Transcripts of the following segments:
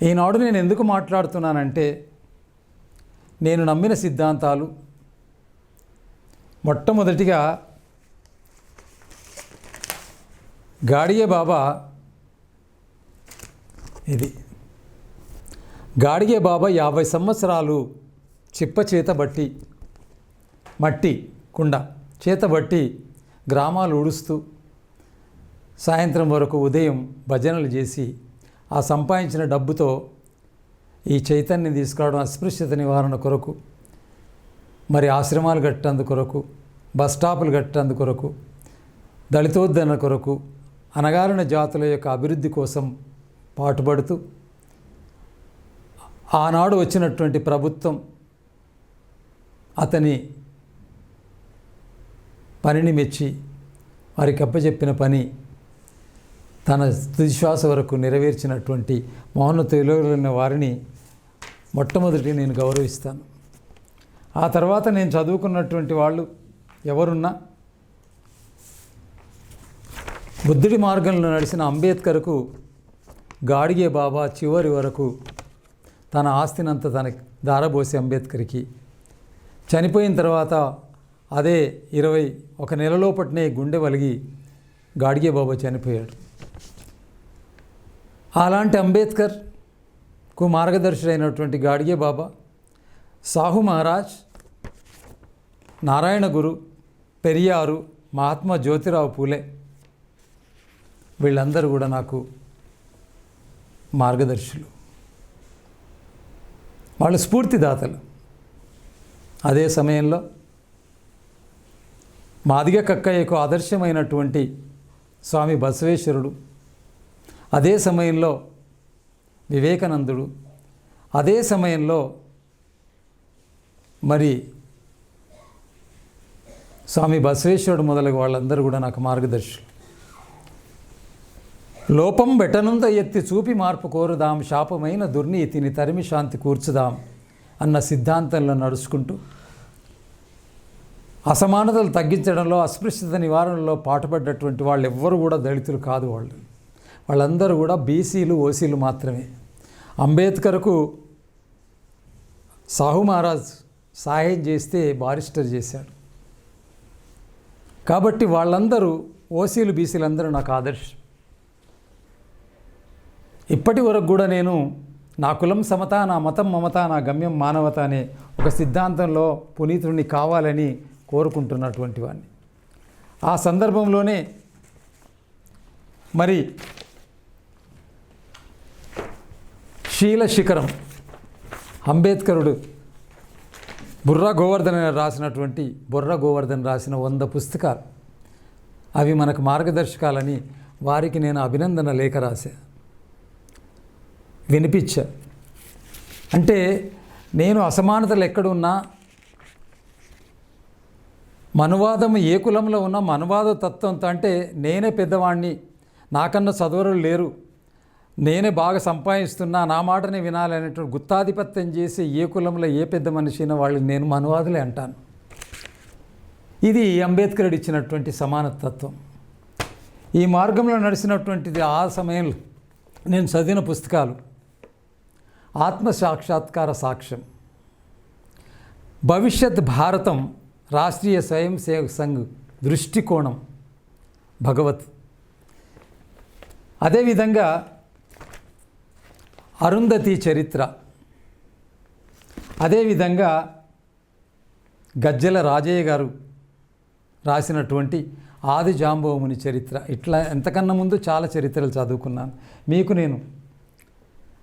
ఈనాడు నేను ఎందుకు మాట్లాడుతున్నానంటే నేను నమ్మిన సిద్ధాంతాలు మొట్టమొదటిగా గాడియ బాబా ఇది. గాడిగే బాబా యాభై సంవత్సరాలు చిప్ప చేతబట్టి మట్టి కుండ చేతబట్టి గ్రామాలు ఉడుస్తూ సాయంత్రం వరకు ఉదయం భజనలు చేసి ఆ సంపాదించిన డబ్బుతో ఈ చైతన్యం తీసుకురావడం అస్పృశ్యత నివారణ కొరకు మరి ఆశ్రమాలు కట్టేందు కొరకు బస్ స్టాపులు కట్టేందు కొరకు దళితోద్ధరణ కొరకు అనగారిన జాతుల యొక్క అభివృద్ధి కోసం పాటుపడుతూ ఆనాడు వచ్చినటువంటి ప్రభుత్వం అతని పనిని మెచ్చి వారికి అప్పచెప్పిన పని తన తుదిశ్వాస వరకు నెరవేర్చినటువంటి మౌనతులైన వారిని మొట్టమొదటి నేను గౌరవిస్తాను. ఆ తర్వాత నేను చదువుకున్నటువంటి వాళ్ళు ఎవరున్నా బుద్ధుడి మార్గంలో నడిచిన అంబేద్కర్కు గాడిగే బాబా చివరి వరకు తన ఆస్తినంతా తనకి దారబోసి అంబేద్కర్కి. చనిపోయిన తర్వాత అదే ఇరవై ఒక నెలలోపటినే గుండె వలిగి గాడిగే బాబా చనిపోయాడు. అలాంటి అంబేద్కర్కు మార్గదర్శుడైనటువంటి గాడిగే బాబా సాహు మహారాజ్ నారాయణ గురు పెరియారు మహాత్మా జ్యోతిరావు పూలే వీళ్ళందరూ కూడా నాకు మార్గదర్శులు. వాళ్ళు స్ఫూర్తిదాతలు. అదే సమయంలో మాదిగ కక్కయ్యకు ఆదర్శమైనటువంటి స్వామి బసవేశ్వరుడు అదే సమయంలో వివేకానందుడు అదే సమయంలో మరి స్వామి బసవేశ్వరుడు మొదలగు వాళ్ళందరూ కూడా నాకు మార్గదర్శులు. లోపం బెటనుంద ఎత్తి చూపి మార్పు కోరుదాం శాపమైన దుర్నీతిని తరిమి శాంతి కూర్చుదాం అన్న సిద్ధాంతంలో నడుచుకుంటూ అసమానతలు తగ్గించడంలో అస్పృశ్యత నివారణలో పాటుపడ్డటువంటి వాళ్ళు ఎవ్వరు కూడా దళితులు కాదు వాళ్ళు. వాళ్ళందరూ కూడా బీసీలు ఓసీలు మాత్రమే. అంబేద్కర్కు సాహు మహారాజ్ సహాయం చేస్తే బారిస్టర్ చేశాడు. కాబట్టి వాళ్ళందరూ ఓసీలు బీసీలు అందరూ నాకు ఆదర్శం. ఇప్పటి వరకు కూడా నేను నా కులం సమత నా మతం మమత నా గమ్యం మానవత అనే ఒక సిద్ధాంతంలో పునీతుడిని కావాలని కోరుకుంటున్నటువంటి వాడిని ఆ సందర్భంలోనే మరి శీల శిఖరం. అంబేద్కరుడు బుర్రా గోవర్ధన్ అని రాసినటువంటి బుర్ర గోవర్ధన్ రాసిన వంద పుస్తకాలు. అవి మనకు మార్గదర్శకాలని వారికి నేను అభినందన లేఖ రాశా. వినిపించా. అంటే నేను అసమానతలు ఎక్కడున్నా మనువాదం ఏ కులంలో ఉన్నా మనువాద తత్వంతో అంటే నేనే పెద్దవాణ్ణి నాకన్నా చదువులు లేరు. నేనే బాగా సంపాదిస్తున్నా నా మాటని వినాలి అనేటువంటి గుత్తాధిపత్యం చేసి ఏ కులంలో ఏ పెద్ద మనిషి అయినా వాళ్ళని నేను మనువాదులే అంటాను. ఇది అంబేద్కర్ ఇచ్చినటువంటి సమానతత్వం. ఈ మార్గంలో నడిచినటువంటిది ఆ సమయంలో నేను చదివిన పుస్తకాలు. ఆత్మ సాక్షాత్కార సాక్ష్యం. భవిష్యత్ భారతం రాష్ట్రీయ స్వయం సేవక్ సంఘ్ దృష్టికోణం భగవత్. అదేవిధంగా అరుంధతి చరిత్ర. అదేవిధంగా గజ్జల రాజయ్య గారు రాసినటువంటి ఆది జాంబవముని చరిత్ర. ఇట్లా ఎంతకన్నా ముందు చాలా చరిత్రలు చదువుకున్నాను. మీకు నేను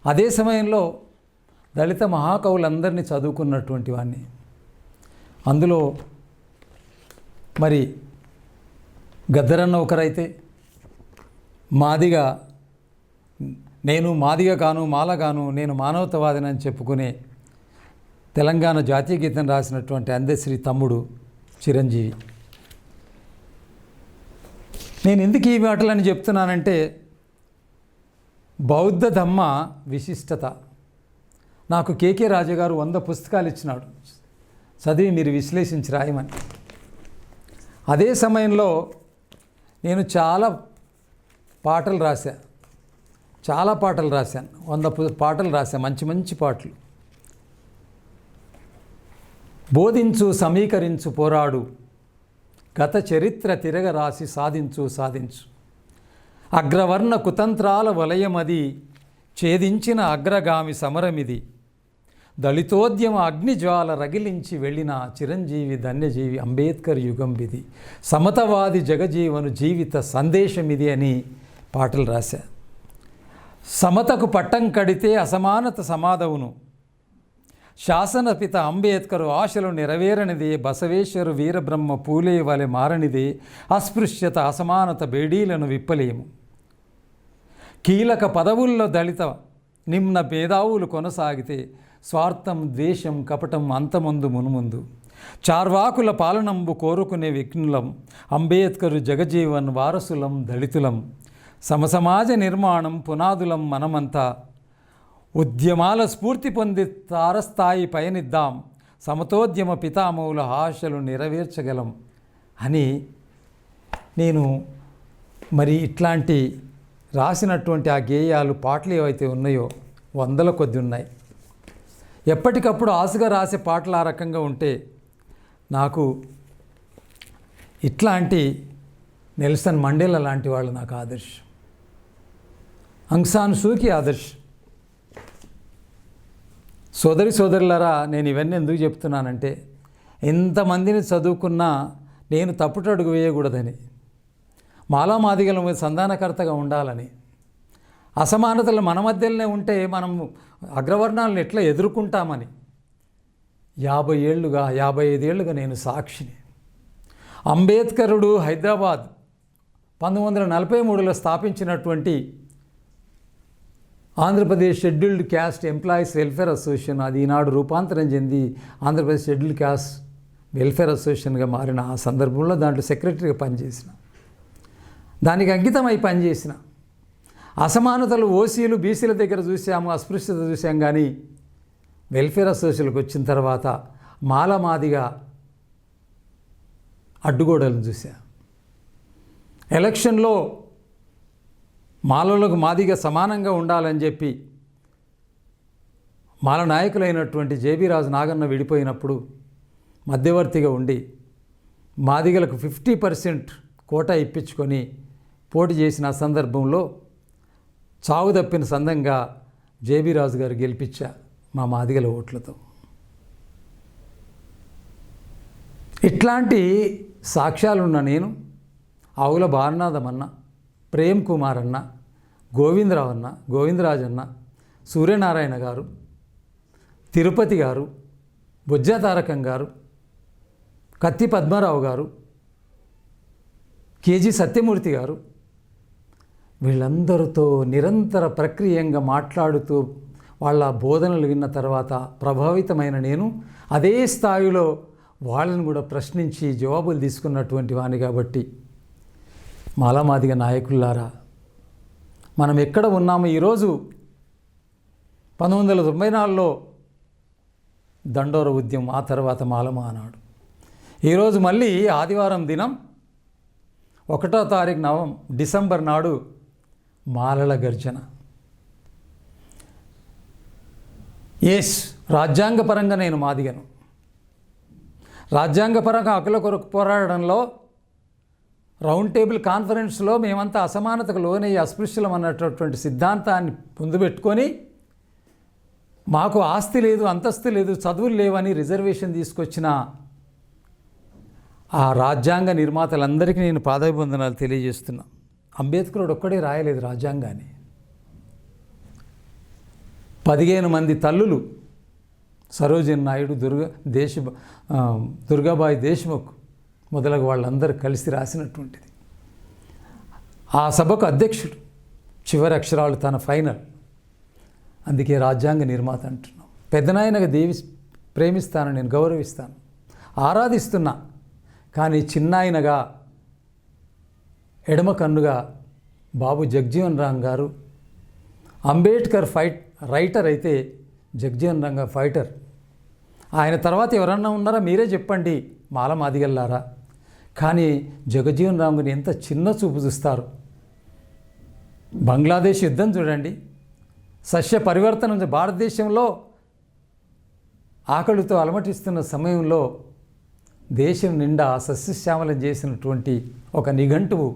అదే సమయంలో దళిత మహాకవులందరినీ చదువుకున్నటువంటి వాడిని అందులో మరి గద్దరన్న ఒకరైతే మాదిగా నేను మాదిగ గాను మాలగాను నేను మానవతవాదిని అని చెప్పుకునే తెలంగాణ జాతీయ గీతం రాసినటువంటి అందశ్రీ తమ్ముడు చిరంజీవి. నేను ఎందుకు ఈ మాటలని చెప్తున్నానంటే బౌద్ధ ధమ్మ విశిష్టత. నాకు కేకే రాజుగారు వంద పుస్తకాలు ఇచ్చినాడు. చదివి మీరు విశ్లేషించి రాయమని. అదే సమయంలో నేను చాలా పాటలు రాశాను చాలా పాటలు రాశాను. వంద పాటలు రాశాను. మంచి మంచి పాటలు. బోధించు సమీకరించు పోరాడు. గత చరిత్ర తిరగ రాసి సాధించు సాధించు. అగ్రవర్ణ కుతంత్రాల వలయమది. ఛేదించిన అగ్రగామి సమరమిది. దళితోద్యమ అగ్నిజ్వాల రగిలించి వెళ్ళిన చిరంజీవి ధన్యజీవి అంబేద్కర్ యుగం విధి సమతవాది జగజీవను జీవిత సందేశమిది అని పాటలు రాశారు సమతకు పట్టం కడితే అసమానత సమాధవును. శాసనపిత అంబేద్కర్ ఆశలు నెరవేరనిదే బసవేశ్వరు వీరబ్రహ్మ పూలే వలె మారనిదే అస్పృశ్యత అసమానత బేడీలను విప్పలేము. కీలక పదవుల్లో దళిత నిమ్న భేదావులు కొనసాగితే స్వార్థం ద్వేషం కపటం అంతముందు మునుముందు. చార్వాకుల పాలనంబు కోరుకునే విఘ్నులం అంబేద్కరు జగజీవన్ వారసులం దళితులం. సమసమాజ నిర్మాణం పునాదులం మనమంతా. ఉద్యమాల స్ఫూర్తి పొంది తారస్థాయి పయనిద్దాం. సమతోద్యమ పితామవుల ఆశలు నెరవేర్చగలం. అని నేను మరి ఇట్లాంటి రాసినటువంటి ఆ గేయాలు పాటలు ఏవైతే ఉన్నాయో వందల కొద్ది ఉన్నాయి. ఎప్పటికప్పుడు ఆశగా రాసే పాటలు ఆ రకంగా ఉంటే నాకు ఇట్లాంటి నెల్సన్ మండేల లాంటి వాళ్ళు నాకు ఆదర్శం. అంగ్సాన్ సూకి ఆదర్శ్. సోదరి సోదరులరా నేను ఇవన్నీ ఎందుకు చెప్తున్నానంటే ఎంతమందిని చదువుకున్నా నేను తప్పుట అడుగు వేయకూడదని మాలా మాదిగల మీద సంధానకర్తగా ఉండాలని అసమానతలు మన మధ్యలోనే ఉంటే మనం అగ్రవర్ణాలను ఎట్లా ఎదుర్కొంటామని యాభై ఏళ్ళుగా యాభై ఐదేళ్ళుగా నేను సాక్షిని. అంబేద్కరుడు హైదరాబాద్ పంతొమ్మిది వందల నలభై మూడులో స్థాపించినటువంటి Andhra Pradesh scheduled caste employees welfare association అది ఈనాడు రూపాంతరం చెంది ఆంధ్రప్రదేశ్ షెడ్యూల్డ్ క్యాస్ట్ వెల్ఫేర్ అసోసియేషన్గా మారిన ఆ సందర్భంలో దాంట్లో సెక్రటరీగా పనిచేసిన. దానికి అంకితమై పనిచేసిన. అసమానతలు ఓసీలు బీసీల దగ్గర చూసాము అస్పృశ్యత చూసాం కానీ వెల్ఫేర్ అసోసియేషన్కి వచ్చిన తర్వాత మాలమాదిగా అడ్డుగోడలను చూసా ఎలక్షన్లో మాలలకు మాదిగా సమానంగా ఉండాలని చెప్పి మాల నాయకులైనటువంటి జేబీ రాజు నాగన్న విడిపోయినప్పుడు మధ్యవర్తిగా ఉండి మాదిగలకు ఫిఫ్టీ పర్సెంట్ కోటా ఇప్పించుకొని పోటీ చేసిన సందర్భంలో చావు తప్పిన సందంగా జేబీ రాజు గారు గెలిపించా మా మాదిగల ఓట్లతో. ఇట్లాంటి సాక్ష్యాలున్న నేను ఆవుల భారనాథం అన్న ప్రేమ్ కుమార్ అన్న గోవిందరావు అన్న గోవిందరాజన్న సూర్యనారాయణ గారు తిరుపతి గారు బుజ్జ తారకం గారు కత్తి పద్మారావు గారు కేజీ సత్యమూర్తి గారు వీళ్ళందరితో నిరంతర ప్రక్రియంగా మాట్లాడుతూ వాళ్ళ బోధనలు విన్న తర్వాత ప్రభావితమైన నేను అదే స్థాయిలో వాళ్ళని కూడా ప్రశ్నించి జవాబులు తీసుకున్నటువంటి వాణి కాబట్టి మాలమాదిగ నాయకులారా మనం ఎక్కడ ఉన్నామో? ఈరోజు పంతొమ్మిది వందల తొంభై నాలుగులో దండోర ఉద్యమం ఆ తర్వాత మాలమ అన్నాడు ఈరోజు మళ్ళీ ఆదివారం దినం ఒకటో తారీఖు నవం డిసెంబర్ నాడు మాలల గర్జన. ఎస్ రాజ్యాంగపరంగా నేను మాదిగను. రాజ్యాంగపరంగా హక్కుల కొరకు పోరాడడంలో రౌండ్ టేబుల్ కాన్ఫరెన్స్లో మేమంతా అసమానతకు లోనయ్యి అస్పృశ్యులం అన్నటువంటి సిద్ధాంతాన్ని ముందుపెట్టుకొని మాకు ఆస్తి లేదు అంతస్తు లేదు చదువులు లేవని రిజర్వేషన్ తీసుకొచ్చిన ఆ రాజ్యాంగ నిర్మాతలందరికీ నేను పాదాభివందనాలు తెలియజేస్తున్నా. అంబేద్కరుడు ఒక్కడే రాయలేదు రాజ్యాంగాన్ని. పదిహేను మంది తల్లులు సరోజిన్ నాయుడు దుర్గా దేశ దుర్గాబాయి దేశ్ముఖ్ మొదలగు వాళ్ళందరూ కలిసి రాసినటువంటిది. ఆ సభకు అధ్యక్షుడు చివరి అక్షరాలు తన ఫైనల్. అందుకే రాజ్యాంగ నిర్మాత అంటున్నాం. పెద్దనాయనగా దేవి ప్రేమిస్తాను నేను గౌరవిస్తాను. ఆరాధిస్తున్నా. కానీ చిన్నాయనగా ఎడమ కన్నుగా బాబు జగ్జీవన్ రామ్ గారు అంబేద్కర్ ఫైట్ రైటర్ అయితే జగ్జీవన్ రామ్ గారు ఫైటర్. ఆయన తర్వాత ఎవరన్నా ఉన్నారా? మీరే చెప్పండి. మాల మాదిగల్లారా? కానీ జగజీవన్ రామ్ రామ్ని ఎంత చిన్న చూపు చూస్తారు. బంగ్లాదేశ్ యుద్ధం చూడండి. సస్య పరివర్తన భారతదేశంలో ఆకలితో అలమటిస్తున్న సమయంలో దేశం నిండా సస్యశ్యామలం చేసినటువంటి ఒక నిఘంటువు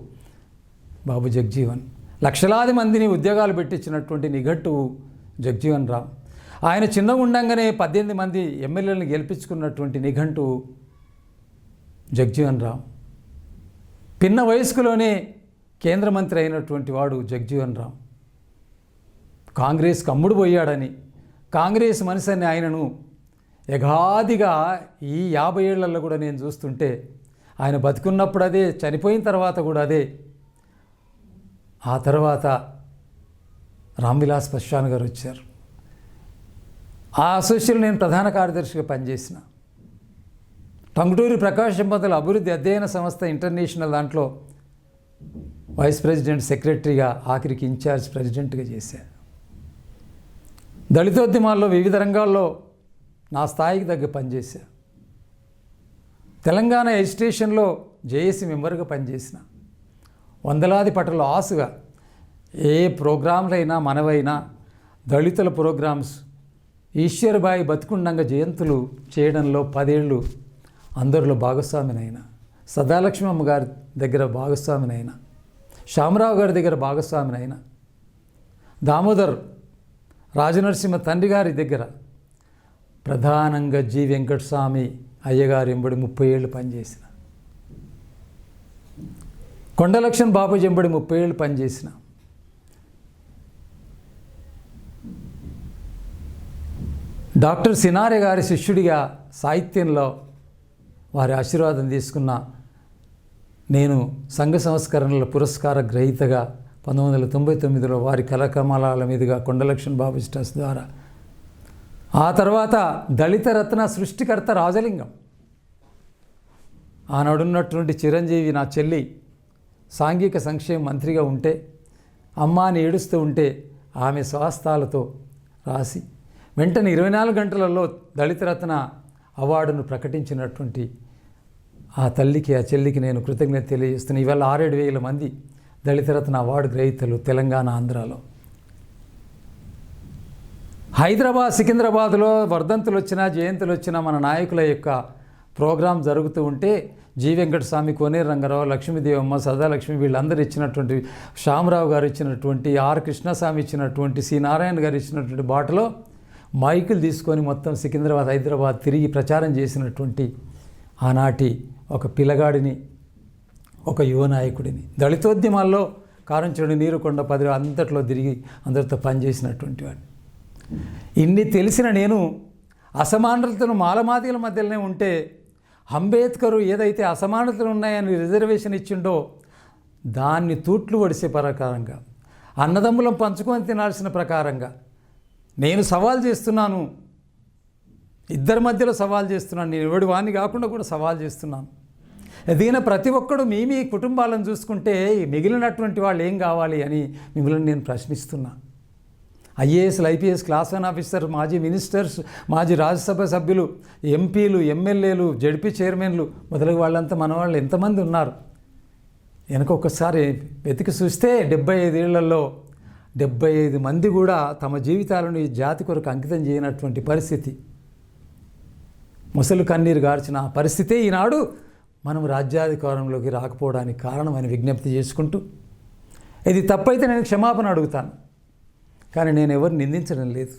బాబు జగ్జీవన్. లక్షలాది మందిని ఉద్యోగాలు పెట్టించినటువంటి నిఘంటువు జగ్జీవన్ రామ్. ఆయన చిన్నగా ఉండంగానే పద్దెనిమిది మంది ఎమ్మెల్యేలను గెలిపించుకున్నటువంటి నిఘంటువు జగ్జీవన్ రామ్. పిన్న వయస్కులోనే కేంద్ర మంత్రి అయినటువంటి వాడు జగ్జీవన్ రామ్. కాంగ్రెస్కి అమ్ముడు పోయాడని కాంగ్రెస్ మనిషి అని ఆయనను యగాదిగా ఈ యాభై ఏళ్ళలో కూడా నేను చూస్తుంటే ఆయన బతుకున్నప్పుడు అదే చనిపోయిన తర్వాత కూడా అదే. ఆ తర్వాత రామ్విలాస్ పశ్వాన్ గారు వచ్చారు. ఆ అసోసియేషన్ నేను ప్రధాన కార్యదర్శిగా పనిచేసిన. టంగుటూరి ప్రకాశం బదులు అభివృద్ధి అధ్యయన సంస్థ ఇంటర్నేషనల్ దాంట్లో వైస్ ప్రెసిడెంట్ సెక్రటరీగా ఆఖరికి ఇన్ఛార్జ్ ప్రెసిడెంట్గా చేశారు. దళితోద్యమాల్లో వివిధ రంగాల్లో నా స్థాయికి తగ్గ పనిచేశా తెలంగాణ ఎడ్యుకేషన్లో జేఏసీ మెంబర్గా పనిచేసిన వందలాది పటల ఆసుగా ఏ ప్రోగ్రాంలైనా మనవైనా దళితుల ప్రోగ్రామ్స్ ఈశ్వర్బాయి బతుకుండంగా జయంతులు చేయడంలో పదేళ్ళు అందరిలో భాగస్వామినైన. సదాలక్ష్మి అమ్మగారి దగ్గర భాగస్వామినైన. శ్యామరావు గారి దగ్గర భాగస్వామినైన. దామోదర్ రాజనరసింహ తండ్రి గారి దగ్గర ప్రధానంగా జి. వెంకటస్వామి అయ్యగారు ఎంబడి ముప్పై ఏళ్ళు పనిచేసిన. కొండలక్ష్మణ్ బాబు ఎంబడి ముప్పై ఏళ్ళు పనిచేసిన. డాక్టర్ సినారే గారి శిష్యుడిగా సాహిత్యంలో వారి ఆశీర్వాదం తీసుకున్న నేను సంఘ సంస్కరణల పురస్కార గ్రహీతగా పంతొమ్మిది వందల తొంభై తొమ్మిదిలో వారి కళకమలాల మీదుగా కొండలక్ష్మణ్ బాబు ద్వారా. ఆ తర్వాత దళిత రత్న సృష్టికర్త రాజలింగం. ఆనాడున్నటువంటి చిరంజీవి నా చెల్లి సాంఘిక సంక్షేమ మంత్రిగా ఉంటే అమ్మాని ఏడుస్తూ ఉంటే ఆమె స్వాస్థాలతో రాసి వెంటనే ఇరవై నాలుగు గంటలలో దళిత రత్న అవార్డును ప్రకటించినటువంటి ఆ తల్లికి ఆ చెల్లికి నేను కృతజ్ఞత తెలియజేస్తున్న. ఇవాళ ఆరేడు వేల మంది దళితరత్న అవార్డు గ్రహీతలు తెలంగాణ ఆంధ్రాలో. హైదరాబాద్ సికింద్రాబాద్లో వర్ధంతులు వచ్చినా జయంతులు వచ్చినా మన నాయకుల యొక్క ప్రోగ్రాం జరుగుతూ ఉంటే జీ. వెంకటస్వామి కోనేరు రంగారావు లక్ష్మీదేవమ్మ సదాలక్ష్మి వీళ్ళందరూ ఇచ్చినటువంటి శ్యామరావు గారు ఇచ్చినటువంటి ఆర్. కృష్ణస్వామి ఇచ్చినటువంటి సి. నారాయణ గారు ఇచ్చినటువంటి బాటలో మైకులు తీసుకొని మొత్తం సికింద్రాబాద్ హైదరాబాద్ తిరిగి ప్రచారం చేసినటువంటి ఆనాటి ఒక పిల్లగాడిని ఒక యువ నాయకుడిని. దళితోద్యమాల్లో కారంచుడి నీరుకొండ పది అంతట్లో తిరిగి అందరితో పనిచేసినటువంటి వాడిని. ఇన్ని తెలిసిన నేను అసమానతను మాలమాదిల మధ్యలోనే ఉంటే అంబేద్కరు ఏదైతే అసమానతలు ఉన్నాయని రిజర్వేషన్ ఇచ్చిండో దాన్ని తూట్లు వడిసే ప్రకారంగా అన్నదమ్ములం పంచుకొని తినాల్సిన ప్రకారంగా నేను సవాల్ చేస్తున్నాను. ఇద్దరి మధ్యలో సవాల్ చేస్తున్నాను. నేను ఎవడి వాణ్ణి కాకుండా కూడా సవాల్ చేస్తున్నాను. ఎదిగిన ప్రతి ఒక్కడు మీ మీ కుటుంబాలను చూసుకుంటే మిగిలినటువంటి వాళ్ళు ఏం కావాలి అని మిమ్మల్ని నేను ప్రశ్నిస్తున్నా. ఐఏఎస్లు ఐపీఎస్ క్లాస్ వన్ ఆఫీసర్ మాజీ మినిస్టర్స్ మాజీ రాజ్యసభ సభ్యులు ఎంపీలు ఎమ్మెల్యేలు జడ్పీ చైర్మన్లు మొదలగు వాళ్ళంతా మన వాళ్ళు ఎంతమంది ఉన్నారు? వెనక వెతికి చూస్తే డెబ్బై ఐదేళ్ళలో డెబ్బై ఐదు మంది కూడా తమ జీవితాలను ఈ జాతి కొరకు అంకితం చేయనటువంటి పరిస్థితి. ముసలు కన్నీరు గార్చిన ఆ పరిస్థితే ఈనాడు మనం రాజ్యాధికారంలోకి రాకపోవడానికి కారణమని విజ్ఞప్తి చేసుకుంటూ ఇది తప్పైతే నేను క్షమాపణ అడుగుతాను కానీ నేను ఎవరిని నిందించడం లేదు.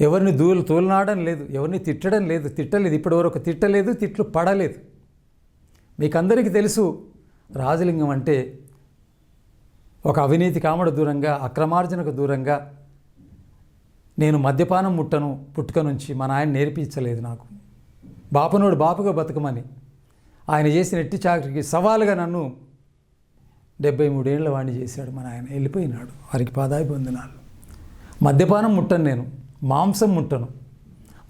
ఎవరిని దూలు తూలనాడడం లేదు ఎవరిని తిట్టడం లేదు తిట్టలేదు ఇప్పటివరకు తిట్టలేదు తిట్లు పడలేదు. మీకందరికీ తెలుసు రాజలింగం అంటే ఒక అవినీతి కామడ దూరంగా అక్రమార్జనకు దూరంగా నేను మద్యపానం ముట్టను పుట్టుక నుంచి మా నాయన నేర్పించలేదు నాకు. బాపనోడు బాపుగా బతకమని ఆయన చేసిన ఎట్టి చాకరికి సవాలుగా నన్ను డెబ్బై మూడేళ్ళ వాణ్ణి చేశాడు మన ఆయన వెళ్ళిపోయినాడు. వారికి పాదాయి పొందినాలు మద్యపానం ముట్టను నేను. మాంసం ముట్టను.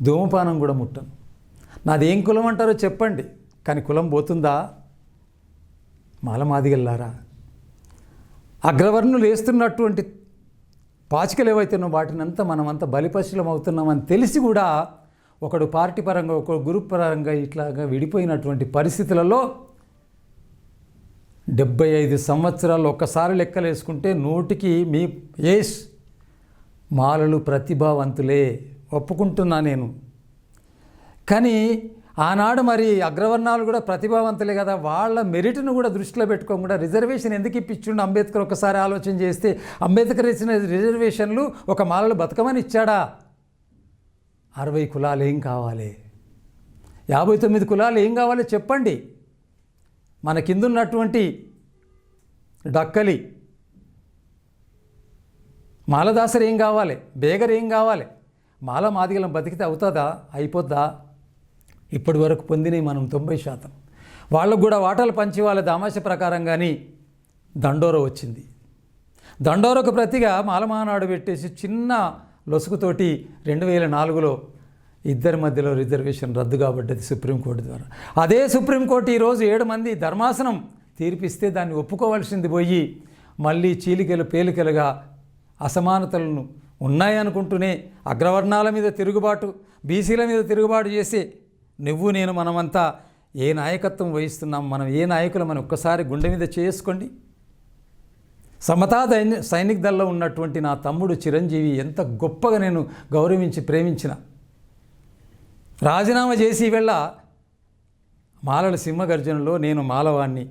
ధూమపానం కూడా ముట్టను. నాదేం కులం అంటారో చెప్పండి. కానీ కులం పోతుందా? మాలమాదిగల్లారా అగ్రవర్ణులు వేస్తున్నటువంటి పాచికలు వాటిని వాటినంతా మనమంతా బలిపశులం అవుతున్నామని తెలిసి కూడా ఒకడు పార్టీ పరంగా ఒకడు గ్రూప్ పరంగా ఇట్లాగా విడిపోయినటువంటి పరిస్థితులలో డెబ్బై ఐదు సంవత్సరాలు ఒక్కసారి లెక్కలు వేసుకుంటే నూటికి మీ ఏస్ మాలలు ప్రతిభావంతులే ఒప్పుకుంటున్నా నేను. కానీ ఆనాడు మరి అగ్రవర్ణాలు కూడా ప్రతిభావంతులే కదా వాళ్ళ మెరిట్ను కూడా దృష్టిలో పెట్టుకోకుండా రిజర్వేషన్ ఎందుకు ఇప్పించుండు అంబేద్కర్ ఒకసారి ఆలోచన చేస్తే? అంబేద్కర్ ఇచ్చిన రిజర్వేషన్లు ఒక మాలలు బతకమని ఇచ్చాడా? అరవై కులాలు ఏం కావాలి? యాభై తొమ్మిది కులాలు ఏం కావాలి చెప్పండి. మన కిందున్నటువంటి డక్కలి మాలదాసరు ఏం కావాలి? బేగర్ ఏం కావాలి? మాల మాదిగలం బతికితే అవుతుందా? అయిపోద్దా? ఇప్పటి వరకు పొందినవి మనం తొంభై శాతం. వాళ్ళకు కూడా వాటాలు పంచి వాళ్ళ దామాష ప్రకారం కానీ దండోర వచ్చింది. దండోరకు ప్రతిగా మాలమానాడు పెట్టేసి చిన్న లొసుగుతోటి రెండు వేల నాలుగులో ఇద్దరి మధ్యలో రిజర్వేషన్ రద్దు కాబడ్డది సుప్రీంకోర్టు ద్వారా. అదే సుప్రీంకోర్టు ఈరోజు ఏడు మంది ధర్మాసనం తీర్పిస్తే దాన్ని ఒప్పుకోవాల్సింది పోయి మళ్ళీ చీలికలు పేలికలుగా అసమానతలను ఉన్నాయనుకుంటూనే అగ్రవర్ణాల మీద తిరుగుబాటు బీసీల మీద తిరుగుబాటు చేసి నువ్వు నేను మనమంతా ఏ నాయకత్వం వహిస్తున్నాం? మనం ఏ నాయకులు మనం ఒక్కసారి గుండె మీద చేసుకోండి సమతా దైన్య సైనిక దళంలో ఉన్నటువంటి నా తమ్ముడు చిరంజీవి ఎంత గొప్పగా నేను గౌరవించి ప్రేమించిన. రాజీనామా చేసి వెళ్ళ మాలల సింహగర్జనలో నేను మాలవాణ్ణి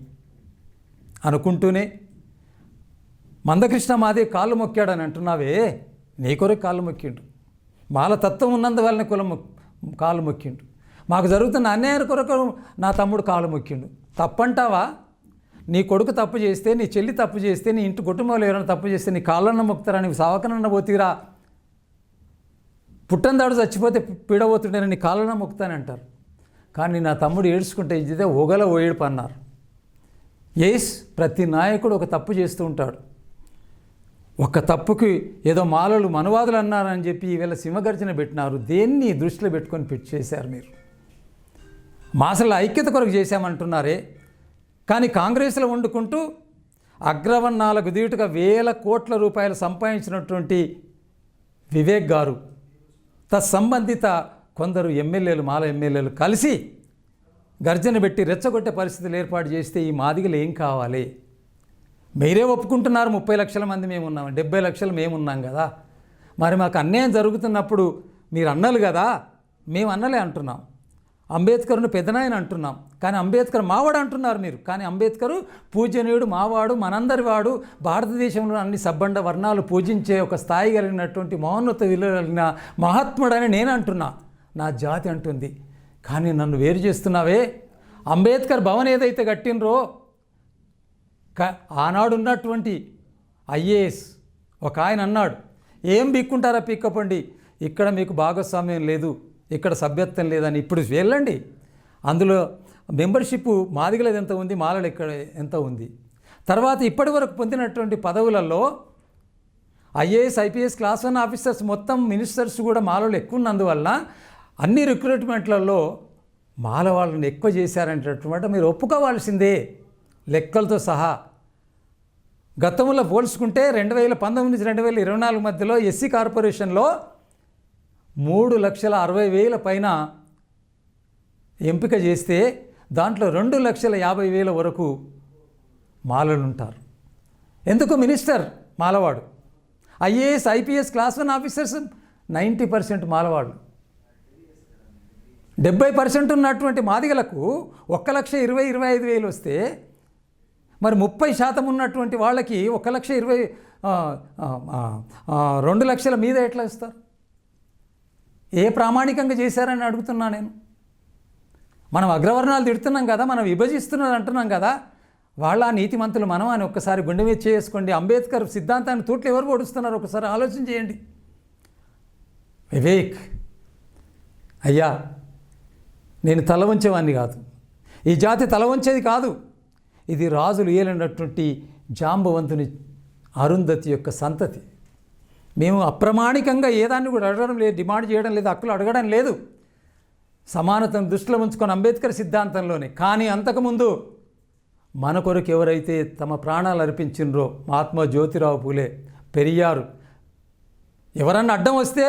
అనుకుంటూనే మందకృష్ణ మాదే కాళ్ళు మొక్కాడని అంటున్నావే? నీ కొరకు కాళ్ళు మొక్కిండు. మాల తత్వం ఉన్నందువలన కులం కాళ్ళు మొక్కిండు. మాకు జరుగుతున్న అన్యాయం కొరకు నా తమ్ముడు కాలు మొక్కిండు. తప్పంటావా? నీ కొడుకు తప్పు చేస్తే నీ చెల్లి తప్పు చేస్తే నీ ఇంటి కుటుంబంలో ఎవరైనా తప్పు చేస్తే నీ కాళ్ళన్న మొక్కుతారా? నీకు సావకనన్న పోతీరా? పుట్టందాడు చచ్చిపోతే పీడబోతుండే నీ కాళ్ళన్న మొక్కుతానంటారు కానీ నా తమ్ముడు ఏడ్చుకుంటే ఇదే ఒగల ఓయేడుపు అన్నారు. ఎస్ ప్రతి నాయకుడు ఒక తప్పు చేస్తూ ఉంటాడు. ఒక తప్పుకి ఏదో మాలలు మనువాదులు అన్నారని చెప్పి ఈవేళ సింహగర్జన పెట్టినారు. దేన్ని దృష్టిలో పెట్టుకొని పెట్టి చేశారు మీరు? మాసల ఐక్యత కొరకు చేశామంటున్నారే. కానీ కాంగ్రెస్లో వండుకుంటూ అగ్రవర్ణాలకు దీటుగా వేల కోట్ల రూపాయలు సంపాదించినటువంటి వివేక్ గారు తత్సంబంధిత కొందరు ఎమ్మెల్యేలు మాల ఎమ్మెల్యేలు కలిసి గర్జన పెట్టి రెచ్చగొట్టే పరిస్థితులు ఏర్పాటు చేస్తే ఈ మాదిగలు ఏం కావాలి? మీరే ఒప్పుకుంటున్నారు ముప్పై లక్షల మంది మేమున్నాం డెబ్బై లక్షలు మేము ఉన్నాం కదా. మరి మాకు అన్యాయం జరుగుతున్నప్పుడు మీరు అన్నలు కదా? మేము అన్నలే అంటున్నాం. అంబేద్కర్ను పెద్దనాయన అంటున్నాం. కానీ అంబేద్కర్ మావాడు అంటున్నారు మీరు. కానీ అంబేద్కరు పూజనీయుడు మావాడు మనందరి వాడు భారతదేశంలో అన్ని సబ్బండ వర్ణాలు పూజించే ఒక స్థాయి కలిగినటువంటి మహోన్నత విలువలిన మహాత్ముడని నేను అంటున్నా. నా జాతి అంటుంది. కానీ నన్ను వేరు చేస్తున్నావే. అంబేద్కర్ భవన్ ఏదైతే కట్టినరో క ఆనాడు ఉన్నటువంటి ఐఏఎస్ ఒక ఆయన అన్నాడు. ఏం బిక్కుంటారా పిక్కపండి. ఇక్కడ మీకు భాగస్వామ్యం లేదు. ఇక్కడ సభ్యత్వం లేదని ఇప్పుడు వెళ్ళండి. అందులో మెంబర్షిప్ మాదిగలది ఎంత ఉంది? మాలలు ఇక్కడ ఎంత ఉంది? తర్వాత ఇప్పటి వరకు పొందినటువంటి పదవులలో IAS IPS class one officers మొత్తం మినిస్టర్స్ కూడా మాలలు ఎక్కువ ఉన్నందువల్ల అన్ని రిక్రూట్మెంట్లలో మాల వాళ్ళని ఎక్కువ చేశారనేటటువంటి మీరు ఒప్పుకోవాల్సిందే. లెక్కలతో సహా. గతంలో పోల్చుకుంటే రెండు వేల పంతొమ్మిది నుంచి రెండు వేల ఇరవై నాలుగు మధ్యలో ఎస్సీ కార్పొరేషన్లో మూడు లక్షల అరవై వేల పైన ఎంపిక చేస్తే దాంట్లో రెండు లక్షల యాభై వేల వరకు మాలలుంటారు. ఎందుకు minister మాలవాడు? IAS IPS class one officers ninety percent మాలవాడు డెబ్బై పర్సెంట్ ఉన్నటువంటి మాదిగలకు ఒక్క లక్ష ఇరవై ఇరవై ఐదు వేలు వస్తే మరి ముప్పై శాతం ఉన్నటువంటి వాళ్ళకి ఒక లక్ష ఇరవై రెండు లక్షల మీద ఎట్లా ఇస్తారు? ఏ ప్రామాణికంగా చేశారని అడుగుతున్నా నేను. మనం అగ్రవర్ణాలు తిడుతున్నాం కదా మనం విభజిస్తున్నారు అంటున్నాం కదా వాళ్ళ నీతిమంతులు మనం అని ఒక్కసారి గుండె మీద చేసుకోండి అంబేద్కర్ సిద్ధాంతాన్ని తూట్లు ఎవరు ఓడుస్తున్నారు ఒకసారి ఆలోచన చేయండి. వివేక్ అయ్యా నేను తల వంచేవాడిని కాదు. ఈ జాతి తల వంచేది కాదు. ఇది రాజులు ఏలినటువంటి జాంబవంతుని అరుంధతి యొక్క సంతతి. మేము అప్రమాణికంగా ఏదాన్ని కూడా అడగడం లేదు డిమాండ్ చేయడం లేదు హక్కులు అడగడం లేదు. సమానతను దృష్టిలో ఉంచుకొని అంబేద్కర్ సిద్ధాంతంలోనే. కానీ అంతకుముందు మన కొరకు ఎవరైతే తమ ప్రాణాలు అర్పించినరో మహాత్మా జ్యోతిరావు పూలే పెరియారు ఎవరన్నా అడ్డం వస్తే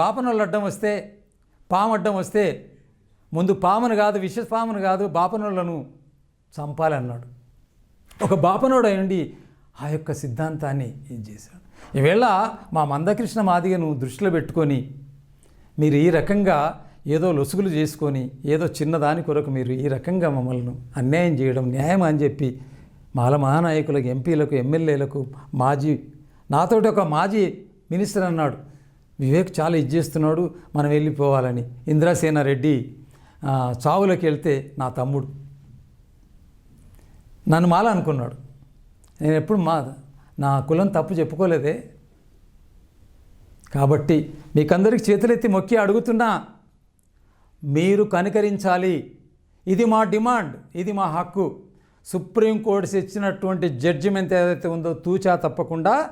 బాపనోళ్ళు అడ్డం వస్తే పాము అడ్డం వస్తే ముందు పామును కాదు విష పామును కాదు బాపనోళ్ళను చంపాలన్నాడు ఒక బాపనోడు అయ్యండి ఆ యొక్క సిద్ధాంతాన్ని ఇది చేశాడు? ఈవేళ మా మందకృష్ణ మాదిగను దృష్టిలో పెట్టుకొని మీరు ఈ రకంగా ఏదో లొసుగులు చేసుకొని ఏదో చిన్నదాని కొరకు మీరు ఈ రకంగా మమ్మల్ని అన్యాయం చేయడం న్యాయం అని చెప్పి మాల మహానాయకులకు ఎంపీలకు ఎమ్మెల్యేలకు మాజీ నాతోటి ఒక మాజీ మినిస్టర్ అన్నాడు. వివేక్ చాలా ఇది చేస్తున్నాడు మనం వెళ్ళిపోవాలని. ఇంద్రసేన రెడ్డి చావులోకి వెళ్తే నా తమ్ముడు. నన్ను మాల అనుకున్నాడు. నేను ఎప్పుడు మా నా కులం తప్పు చెప్పుకోలేదే. కాబట్టి మీకందరికి చేతులెత్తి మొక్కి అడుగుతున్నా మీరు కనికరించాలి. ఇది మా డిమాండ్ ఇది మా హక్కు. సుప్రీంకోర్టు ఇచ్చినటువంటి జడ్జిమెంట్ ఏదైతే ఉందో తూచా తప్పకుండా